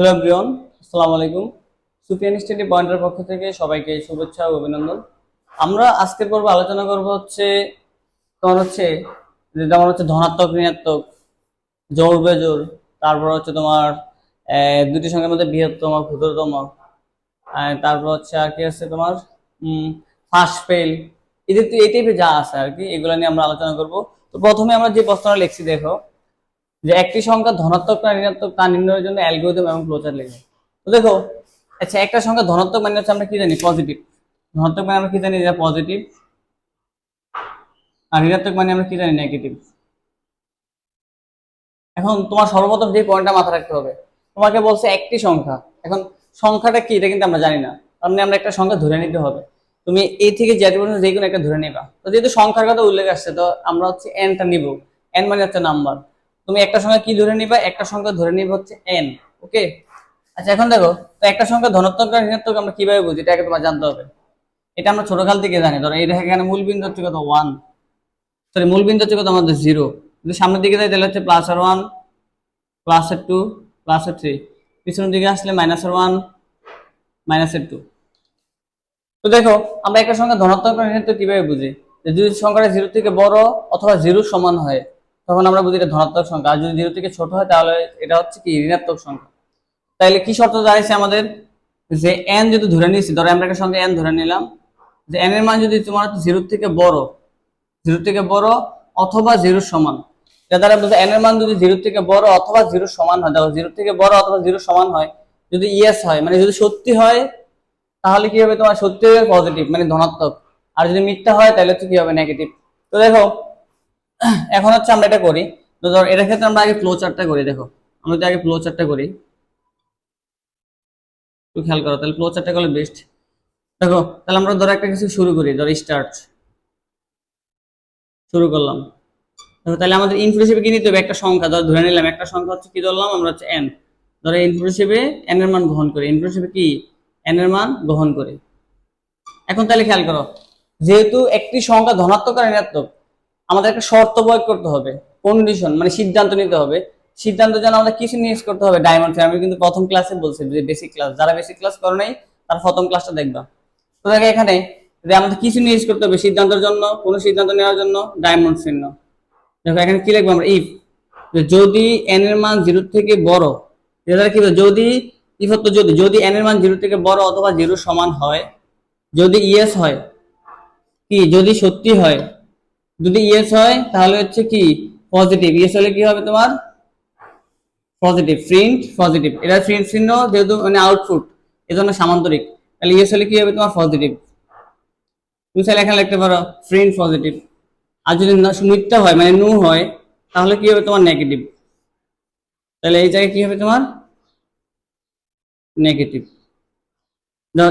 Hello Brian আসসালামু আলাইকুম। Sufian study পয়েন্টের পক্ষ থেকে সবাইকে শুভেচ্ছা ও অভিনন্দন। আমরা আজকের পর্বে আলোচনা করব হচ্ছে, তোমার হচ্ছে যেমন হচ্ছে ধনাত্মক, ঋণাত্মক, জোর, বেজোর, তারপর হচ্ছে তোমার দুটি সংখ্যার মধ্যে বৃহত্তম, ক্ষুদ্রতম তারপর হচ্ছে আর কি আছে তোমার ফার্স্ট ফেল এদের এই টাইপের যা আছে আর কি, এগুলো নিয়ে আমরা আলোচনা করব। তো প্রথমে আমরা যে প্রশ্নটা লিখছি, দেখো যে একটি সংখ্যা ধনাত্মক না ঋণাত্মক তা নির্ণয়ের জন্য অ্যালগোরিদম এবং ফ্লোচার্ট লিখবে তো দেখো আচ্ছা একটা সংখ্যা ধনাত্মক মানে হচ্ছে আমরা কি জানি? পজিটিভ ধনাত্মক মানে আমরা কি জানি? যে পজিটিভ আর ঋণাত্মক মানে আমরা কি জানি? নেগেটিভ এখন তোমার সর্বপ্রথম যে পয়েন্টটা মাথায় রাখতে হবে, তোমাকে বলছে একটি সংখ্যা। এখন সংখ্যাটা কি? এটা কিন্তু আমরা জানি না। তার মানে আমরা একটা সংখ্যা ধরে নিতে হবে। তুমি এই থেকে জেড পর্যন্ত যে কোনো একটা ধরে নিবা। তো যেহেতু সংখ্যার কথা উল্লেখ আসছে, তো আমরা হচ্ছে এনটা নিব। এন মানে হচ্ছে নাম্বার তুমি একটা সংখ্যা কি ধরে নিবা? একটা সংখ্যা ধরে নিবা হচ্ছে এন ওকে আচ্ছা এখন দেখো, তো একটা সংখ্যা ধনাত্মক আর ঋণাত্মক আমরা কীভাবে বুঝি? এটাকে তোমার জানতে হবে। এটা আমরা ছোটকাল থেকে জানি। ধরো এটা এখানে মূল বিন্দু হচ্ছে কত? ওয়ান সরি মূল বিন্দু হচ্ছে কত? আমাদের জিরো যদি সামনের দিকে যাই, তাহলে হচ্ছে প্লাস আর ওয়ান প্লাস এর টু প্লাস এর থ্রি পিছনের দিকে আসলে মাইনাস আর ওয়ান মাইনাস এর টু তো দেখো, আমরা একটা সংখ্যা ধনাত্মক আর ঋণাত্মক কীভাবে বুঝি? যদি সংখ্যাটা জিরো থেকে বড় অথবা জিরো সমান হয় তখন আমরা বুঝি এটা ধনাত্মক সংখ্যা। আর যদি জিরো থেকে ছোট হয়, তাহলে এটা হচ্ছে কি? ঋণাত্মক সংখ্যা। তাইলে কি শর্ত দাঁড়াইছে আমাদের? যে এন যদি ধরে নিয়েছি, ধরো আমরা একটা সংখ্যা এন ধরে নিলাম, যে এন এর মান যদি তোমার জিরো থেকে বড়, জিরো থেকে বড় অথবা জিরো সমান। এটা দ্বারা বুঝে এন এর মান যদি জিরো থেকে বড় অথবা জিরো সমান হয়, দেখো জিরো থেকে বড় অথবা জিরো সমান হয়, যদি ইয়েস হয় মানে যদি সত্যি হয়, তাহলে কি হবে তোমার? সত্যি হবে পজিটিভ মানে ধনাত্মক। আর যদি মিথ্যা হয়, তাহলে তো কি হবে নেগেটিভ তো দেখো এখন হচ্ছে আমরা এটা করি। তো ধর এটার ক্ষেত্রে আমরা আগে ফ্লো চার্টটা করি, দেখো। আমরা যদি আগে ফ্লো চার্টটা করি, একটু খেয়াল করো, তাহলে ফ্লো চার্টটা করলে বেস্ট দেখো, তাহলে আমরা ধরো একটা কিছু শুরু করি, ধরো স্টার্ট শুরু করলাম। দেখো, তাহলে আমাদের ইনপুট হিসেবে কি নিতে হবে? একটা সংখ্যা। ধর, ধরে নিলাম, একটা সংখ্যা হচ্ছে কি ধরলাম? আমরা হচ্ছে এন ধরো ইনপুট হিসেবে এন এর মান গ্রহণ করি। ইনপুট হিসেবে কি? এন এর মান গ্রহণ করি। এখন তাহলে খেয়াল করো, যেহেতু একটি সংখ্যা ধনাত্মক আর ঋণাত্মক আমাদের একটা শর্ত প্রয়োগ করতে হবে কন্ডিশন মানে সিদ্ধান্ত নিতে হবে। সিদ্ধান্ত যেন আমাদের কিছু নিয়ে করতে হবে ডায়মন্ড আমি কিন্তু প্রথম ক্লাসে বলছি, যে বেসিক ক্লাস যারা বেসিক ক্লাস করো নাই, তার প্রথম ক্লাসটা দেখবা। তো দেখো এখানে, যে আমাদের কিছু নিয়ে করতে হবে, সিদ্ধান্তের জন্য, কোনো সিদ্ধান্ত নেওয়ার জন্য ডায়মন্ড চিহ্ন দেখো এখানে কি লিখব আমরা? ইফ যদি এন এর মান জিরো থেকে বড়, এটা কি? যদি ইফ হতো যদি যদি এন এর মান জিরো থেকে বড় অথবা জিরো সমান হয়, যদি ইয়েস হয়, কি? যদি সত্যি হয় যদি ইয়েস হয়, তাহলে হচ্ছে কি পজিটিভ ইয়েস হলে কি হবে তোমার? পজিটিভ প্রিন্ট পজিটিভ এটা প্রিন্ট চিহ্ন, যেহেতু মানে আউটপুট এজন্য সামান্তরিক। তাহলে ইয়েস হলে কি হবে তোমার? পজিটিভ তুমি চাইলে এখানে লিখতে পারো প্রিন্ট পজিটিভ আর যদি মিথ্যা হয় মানে নো হয়, তাহলে কি হবে তোমার? নেগেটিভ তাহলে এই জায়গায় কি হবে তোমার? নেগেটিভ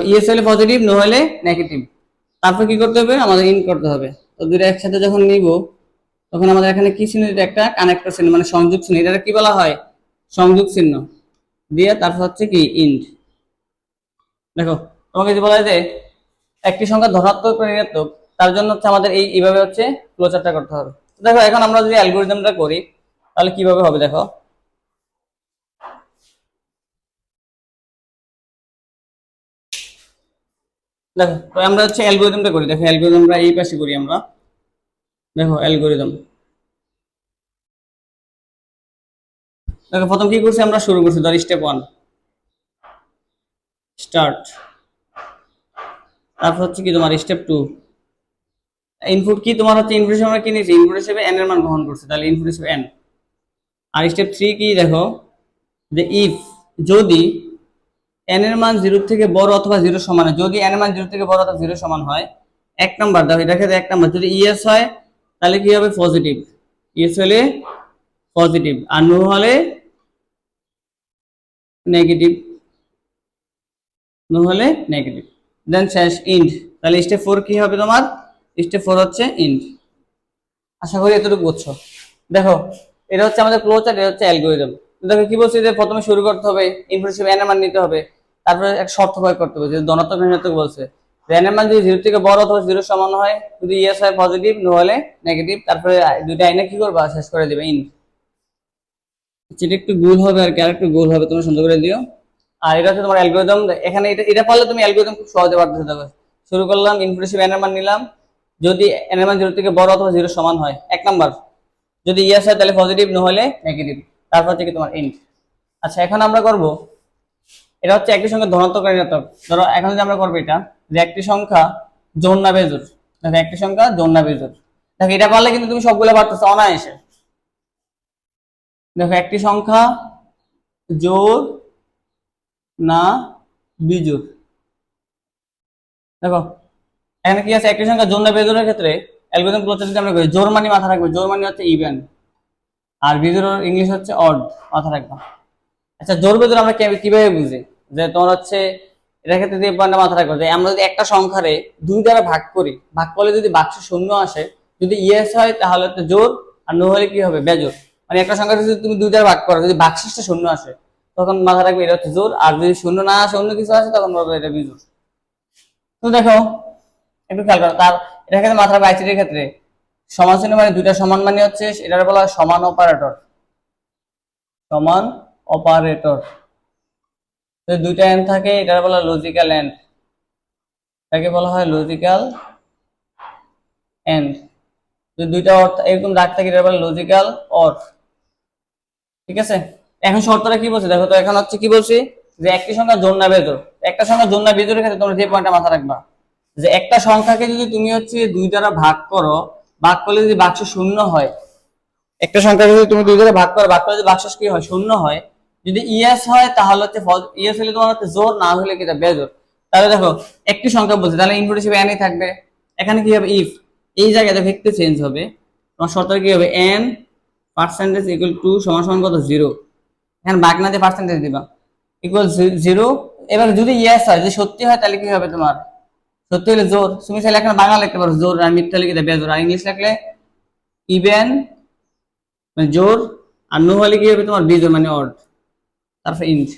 ইয়েস হলে পজিটিভ নো হলে নেগেটিভ তারপর কি করতে হবে? আমাদের ইন করতে হবে। তো দুটো একসাথে যখন নিব, তখন আমাদের এখানে কি চিহ্ন দিতে একটা কানেক্টর চিহ্ন মানে সংযোগ চিহ্ন। এটা কি বলা হয়? সংযোগ চিহ্ন। দিয়ে তারপর হচ্ছে কি ইন্ড দেখো, তোমাকে যদি বলা যায় যে একটি সংখ্যা ধনাত্মক ঋণাত্মক, তার জন্য হচ্ছে আমাদের এই, এইভাবে হচ্ছে ফ্লোচারটা করতে হবে। দেখো, এখন আমরা যদি অ্যালগোরিদমটা করি, তাহলে কীভাবে হবে দেখো? দেখো তো আমরা হচ্ছে অ্যালগোরিদমটা করি। দেখো অ্যালগোরিদমটা এই পাশে করি আমরা। দেখো অ্যালগোরিদম দেখো, প্রথম কি করছি আমরা? শুরু করছি। ধর স্টেপ ওয়ান স্টার্ট তারপর হচ্ছে কি তোমার স্টেপ টু ইনপুট কি? তোমার হচ্ছে ইনপুট আমরা কি নিয়েছি? ইনপুট হিসেবে এন এর মান গ্রহণ করছে। তাহলে ইনপুট হিসেবে এন আর স্টেপ থ্রি কি? দেখো, যে ইফ যদি এন এর মান জিরো থেকে বড় অথবা জিরো সমান হয়। যদি এন এর মান জিরো থেকে বড় অথবা জিরো সমান হয়, এক নাম্বার, দেখো, এটা ক্ষেত্রে এক নাম্বার, যদি ইএস হয়, তাহলে কি হবে? পজিটিভ ইএস হলে পজিটিভ আর নো হলে নেগেটিভ নো হলে নেগেটিভ দেন শেষ ইন্ড তাহলে স্টেপ ফোর কি হবে তোমার? স্টেপ ফোর হচ্ছে ইন্ড আশা করি এতটুকু বুঝছ। দেখো, এটা হচ্ছে আমাদের ফ্লো চার্ট এটা হচ্ছে অ্যালগোরিদম দেখো, কি বলছি? যে প্রথমে শুরু করতে হবে ইনপুট হিসেবে এন এর মান নিতে হবে। তারপরে এক শর্ত প্রয়োগ করতে হবে যে ধনাত্মক ঋণাত্মক বলছে। এন মান যদি জিরো থেকে বড় অথবা জিরো সমান হয়, যদি ইয়েস হয় পজিটিভ নো হলে নেগেটিভ তারপরে দুইটা আইনে কি করবা? শেষ করে দেবে ইন যেটা একটু গোল হবে আর কি আর একটু গোল হবে তুমি সুন্দর করে দিও। আর এটা হচ্ছে তোমার অ্যালগোরিদম এখানে এটা এটা পারলে তুমি অ্যালগোরিদম খুব সহজে পারতেছো দেখো, শুরু করলাম হিসেবে এনের মান নিলাম। যদি এনের মান জিরো থেকে বড় অথবা জিরো সমান হয়, এক নাম্বার। যদি ইয়েস হয় তাহলে পজিটিভ না হলে নেগেটিভ তারপর হচ্ছে কি তোমার এন্ড আচ্ছা এখন আমরা করব এটা হচ্ছে একটি সংখ্যা ধনাত্মক ঋণাত্মক। ধরো, এখন যদি আমরা করব এটা, যে একটি সংখ্যা জোর না বেজোর দেখো, একটি সংখ্যা জোর না বেজোর দেখো, এটা পারলে কিন্তু তুমি সবগুলো পারতেছো অনায়াসে। দেখো, একটি সংখ্যা জোর না বিজোর। দেখো, এখানে কি আছে? একটি সংখ্যা জোর না বেজোরের ক্ষেত্রে অ্যালগরিদম ক্লোজ যদি আমরা করি, জোর মানি মাথা রাখবে। জোর মানি হচ্ছে ইভেন আর বিজোর ইংলিশ হচ্ছে অড মাথা রাখবা। আচ্ছা জোর বেজোর আমরা কীভাবে বুঝি? যে তোমার হচ্ছে এটার ক্ষেত্রে যে পয়েন্টটা মাথা রাখব যে আমরা যদি একটা সংখ্যারে দুই দ্বারা ভাগ করি, ভাগ করলে যদি বাক্স শূন্য আসে, যদি ইয়েস হয় তাহলে তো জোর, আর নো হলে কি হবে? বেজোর। মানে একটা সংখ্যা যদি তুমি দুই দ্বারা ভাগ করো, যদি বাক্সিসটা শূন্য আসে, তখন মাথা রাখবে এটা হচ্ছে জোর, আর যদি শূন্য না আসে, অন্য কিছু আসে, তখন বলব এটা বিজোর। তো দেখো, একটু খেয়াল করো, তার এটা ক্ষেত্রে মাথা রাখবে আইসিটির ক্ষেত্রে। সমান চিহ্ন মানে দুইটা সমান মানে হচ্ছে, এটার বলা হয় সমান অপারেটর সমান অপারেটর দুইটা এন্ড থাকে এটার বলা লজিক্যাল এন্ড এটাকে বলা হয় লজিক্যাল এন্ড যদি দুইটা অর্থ এরকম দাগ থাকে এটার বলা লজিক্যাল অর ঠিক আছে? এখন শর্তটা কি বলছে? দেখো তো, এখন হচ্ছে কি বলছি? যে একটি সংখ্যা জোর না বেজোর একটা সংখ্যা জোর না বেজোরের ক্ষেত্রে তোমরা যে পয়েন্টটা মাথা রাখবা, যে একটা সংখ্যাকে যদি তুমি হচ্ছে দুই দ্বারা ভাগ করো, ভাগ করলে যদি বাক্স শূন্য হয়, একটা সংখ্যাকে যদি তুমি দুই দ্বারা ভাগ করো, ভাগ করলে যদি বাক্স কি হয়, শূন্য হয় যদি ইএস হয়, তাহলে হচ্ছে ইএস হলে তোমার হচ্ছে জোর, না হলে কি বেজোর? তাহলে দেখো, একটি সংখ্যা বলছে, তাহলে ইনপুট হিসেবে এনই থাকবে। এখানে কি হবে ইফ এই জায়গায় একটু চেঞ্জ হবে। তোমার শর্ত কি হবে? এন পার্সেন্টেজ ইকুয়াল টু সমান সমান কত? জিরো এখানে বাঘ না দিয়ে পার্সেন্টেজ দিবা ইকুয়াল জিরো এবার যদি ইয়েস হয়, যদি সত্যি হয়, তাহলে কি হবে তোমার? সত্যি হলে জোর। তুমি চাইলে এখানে বাংলা লিখতে পারো, জোর আর মিথ্যা লিখে দেবে জোর আর ইংলিশ লিখলে ইভেন মানে জোর। আর নো হলে কি হবে তোমার, বিজোর মানে অড তারপর ইন্ট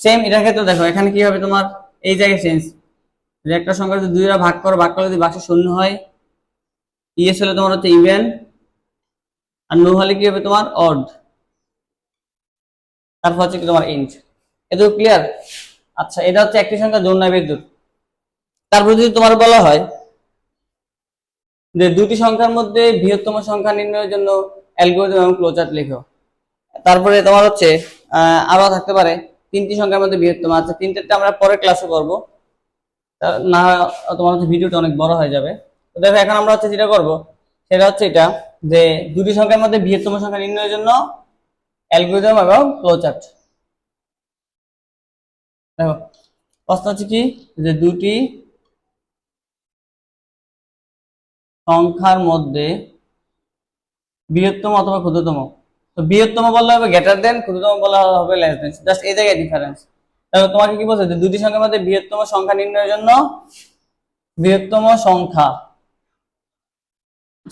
সেম এটার ক্ষেত্রে দেখো, এখানে কি হবে তোমার এই জায়গায় চেঞ্জ একটা সংখ্যা যদি দুইটা ভাগ করো, ভাগ করলে যদি বাক্স শূন্য হয় ইএস হলে তোমার হচ্ছে ইভেন আর নো হলে কি হবে তোমার অড তারপর হচ্ছে কি তোমার ইন্ট এটা ক্লিয়ার আচ্ছা এটা হচ্ছে একটি সংখ্যা জোর বিদ্যুৎ তারপর যদি তোমার বলা হয় যে দুটি সংখ্যার মধ্যে বৃহত্তম সংখ্যা নির্ণয়ের জন্য অ্যালগোরিদম এবং ফ্লোচার্ট লেখো। তারপরে তোমার হচ্ছে আহ, আরও থাকতে পারে। তিনটি সংখ্যার মধ্যে বৃহত্তম। আচ্ছা তিনটেটা আমরা পরে ক্লাসে করব। না তোমার হচ্ছে ভিডিওটা অনেক বড় হয়ে যাবে। তো দেখো এখন আমরা হচ্ছে যেটা করব সেটা হচ্ছে এটা যে দুটি সংখ্যার মধ্যে বৃহত্তম সংখ্যা নির্ণয়ের জন্য অ্যালগোরিদম এবং ফ্লোচার্ট দেখো প্রশ্ন হচ্ছে কি যে দুটি সংখ্যার মধ্যে বৃহত্তম অথবা ক্ষুদ্রতম তো বৃহত্তম বলা হবে গ্রেটার দেন ক্ষুদ্রতম বলা হবে লেস দেন জাস্ট এই জায়গায় ডিফারেন্স তাহলে তোমাকে কি বলছে? দুটি সংখ্যার মধ্যে বৃহত্তম সংখ্যা নির্ণয়ের জন্য বৃহত্তম সংখ্যা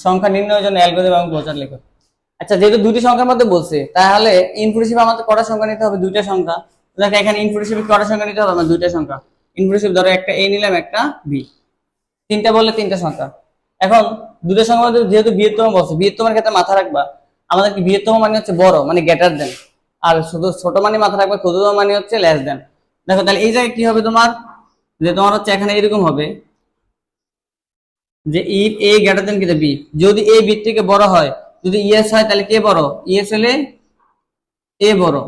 সংখ্যা নির্ণয়ের জন্য অ্যালগোরিদম এবং প্রচার লেখো। আচ্ছা যেহেতু দুটি সংখ্যার মধ্যে বলছে, তাহলে ইনপুট হিসেবে আমাদের কটা সংখ্যা নিতে হবে? দুইটা সংখ্যা। দেখো, এখানে ইনপুট হিসেবে কটা সংখ্যা নিতে হবে? আমার দুইটা সংখ্যা। ইনপুট হিসেবে ধরো একটা এ নিলাম, একটা বি তিনটা বললে তিনটা সংখ্যা। এখন দুটো সংখ্যার মধ্যে যেহেতু বৃহত্তম বলছে, বৃহত্তমের ক্ষেত্রে মাথা রাখবা। আমাদের কি বৃহত্তম মানে হচ্ছে বড় মানে গ্রেটার দেন আর শুধু ছোট মানে মাথা রাখবে ক্ষুদ্রতম মানে হচ্ছে লেস দেন দেখো তাহলে এই জায়গায় কি হবে তোমার? যে তোমার হচ্ছে এখানে এরকম হবে যে ইফ এ গ্রেটার দেন কি বি যদি এ বি থেকে বড় হয়, যদি ইএস হয় তাহলে কে বড়? ইএস হলে এ বড়।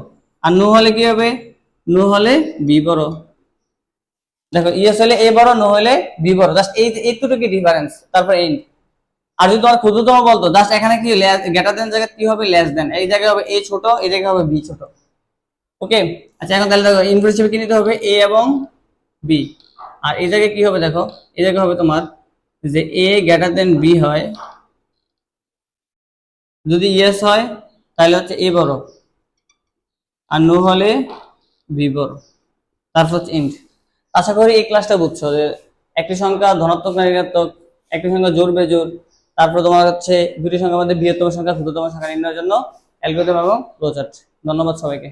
আর নো হলে কি হবে? নো হলে বি বড়। দেখো ইএস হলে এ বড় নো হলে বি বড়। জাস্ট এই এইটুকু ডিফারেন্স তারপর এন্ড আর যদি তোমার ক্ষুদ্রতম বলতো জাস্ট এখানে কি গ্রেটার দেন জায়গায় কি হবে? লেস দেন এই জায়গায় হবে এ ছোট, এই জায়গায় হবে বি ছোট। ওকে আচ্ছা এখন তাহলে দেখো ইনপুট হিসেবে কি নিতে হবে? এ এবং বি আর এই জায়গায় কি হবে দেখো? এই জায়গায় হবে তোমার যে এ গ্রেটার দেন বি হয়, যদি ইয়েস হয়, তাহলে হচ্ছে এ বড়। আর নো হলে বি বড়। তারপর হচ্ছে ইন্ট আশা করি এই ক্লাসটা বুঝছ যে একটি সংখ্যা ধনাত্মক, ঋণাত্মক, একটি সংখ্যা জোর বেজোর তারপর তোমার হচ্ছে দুটি সংখ্যার মধ্যে বৃহত্তম সংখ্যা ক্ষুদ্রতম সংখ্যা নির্ণয়ের জন্য অ্যালগোরিদম এবং ফ্লোচার্ট ধন্যবাদ সবাইকে।